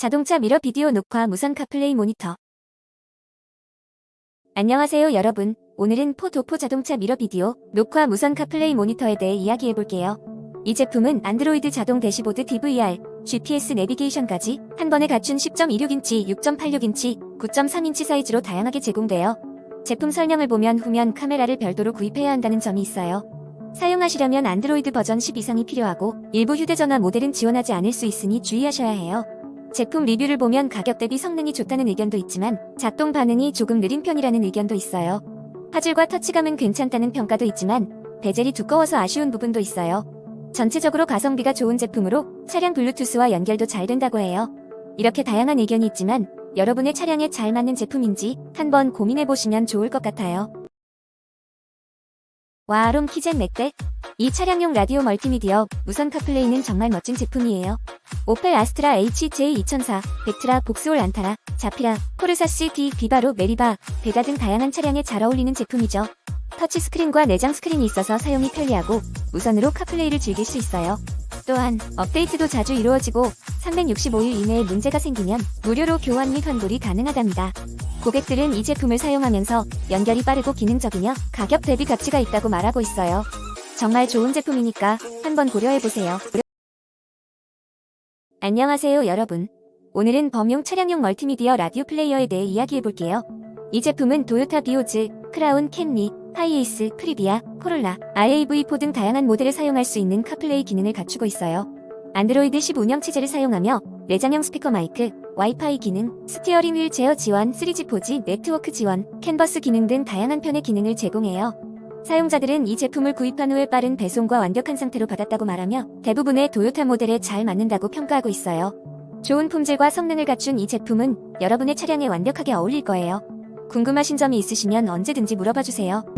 자동차 미러 비디오 녹화 무선 카플레이 모니터. 안녕하세요 여러분. 오늘은 포도포 자동차 미러 비디오 녹화 무선 카플레이 모니터에 대해 이야기해 볼게요. 이 제품은 안드로이드 자동 대시보드 DVR, GPS 내비게이션까지 한 번에 갖춘 10.26인치, 6.86인치, 9.3인치 사이즈로 다양하게 제공돼요. 제품 설명을 보면 후면 카메라를 별도로 구입해야 한다는 점이 있어요. 사용하시려면 안드로이드 버전 10 이상이 필요하고 일부 휴대전화 모델은 지원하지 않을 수 있으니 주의하셔야 해요. 제품 리뷰를 보면 가격 대비 성능이 좋다는 의견도 있지만 작동 반응이 조금 느린 편이라는 의견도 있어요. 화질과 터치감은 괜찮다는 평가도 있지만 베젤이 두꺼워서 아쉬운 부분도 있어요. 전체적으로 가성비가 좋은 제품으로 차량 블루투스와 연결도 잘 된다고 해요. 이렇게 다양한 의견이 있지만 여러분의 차량에 잘 맞는 제품인지 한번 고민해보시면 좋을 것 같아요. 와롬 키젠 맥백 이 차량용 라디오 멀티미디어 무선 카플레이는 정말 멋진 제품이에요. 오펠 아스트라 HJ2004, 벡트라, 복스올 안타라, 자피라, 포르사 CD, 비바로, 메리바, 베가 등 다양한 차량에 잘 어울리는 제품이죠. 터치 스크린과 내장 스크린이 있어서 사용이 편리하고 무선으로 카플레이를 즐길 수 있어요. 또한 업데이트도 자주 이루어지고 365일 이내에 문제가 생기면 무료로 교환 및 환불이 가능하답니다. 고객들은 이 제품을 사용하면서 연결이 빠르고 기능적이며 가격 대비 가치가 있다고 말하고 있어요. 정말 좋은 제품이니까 한번 고려해보세요. 안녕하세요 여러분. 오늘은 범용 차량용 멀티미디어 라디오 플레이어에 대해 이야기해볼게요. 이 제품은 도요타 비오즈, 크라운, 캠리, 하이에이스, 프리비아, 코롤라, RAV4 등 다양한 모델을 사용할 수 있는 카플레이 기능을 갖추고 있어요. 안드로이드 10 운영 체제를 사용하며 내장형 스피커 마이크, 와이파이 기능, 스티어링 휠 제어 지원, 3G 4G 네트워크 지원, 캔버스 기능 등 다양한 편의 기능을 제공해요. 사용자들은 이 제품을 구입한 후에 빠른 배송과 완벽한 상태로 받았다고 말하며 대부분의 도요타 모델에 잘 맞는다고 평가하고 있어요. 좋은 품질과 성능을 갖춘 이 제품은 여러분의 차량에 완벽하게 어울릴 거예요. 궁금하신 점이 있으시면 언제든지 물어봐 주세요.